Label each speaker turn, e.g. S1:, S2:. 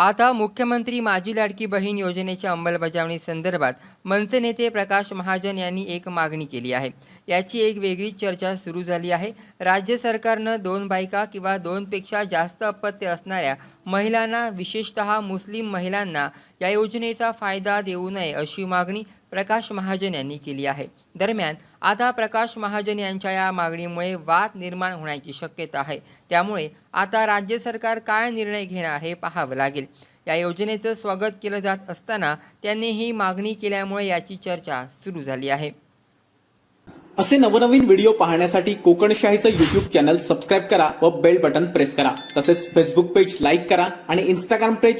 S1: आता मुख्यमंत्री माझी लाडकी बहीण योजनेच्या अंमलबजावणी संदर्भात मनसे नेते प्रकाश महाजन यांनी एक मागणी केली आहे. याची एक वेगळी चर्चा सुरू झाली आहे. राज्य सरकारनं दोन बायका किंवा दोनपेक्षा जास्त अपत्य असणाऱ्या महिलांना विशेषतः मुस्लिम महिलांना या योजनेचा फायदा देऊ नये अशी मागणी प्रकाश महाजन यांनी केली आहे. दरम्यान आता प्रकाश महाजन यांच्या या मागणीमुळे वाद निर्माण होण्याची शक्यता आहे. त्यामुळे आता राज्य सरकार काय निर्णय घेणार हे पाहावं लागेल. या योजनेचं स्वागत केलं जात असताना त्यांनी ही मागणी केल्यामुळे याची चर्चा सुरू झाली आहे.
S2: असे नवनवीन व्हिडिओ पाहण्यासाठी कोकणशाहीचं युट्यूब चॅनल सबस्क्राईब करा व बेल बटन प्रेस करा. तसेच फेसबुक पेज लाईक करा आणि इंस्टाग्राम पेज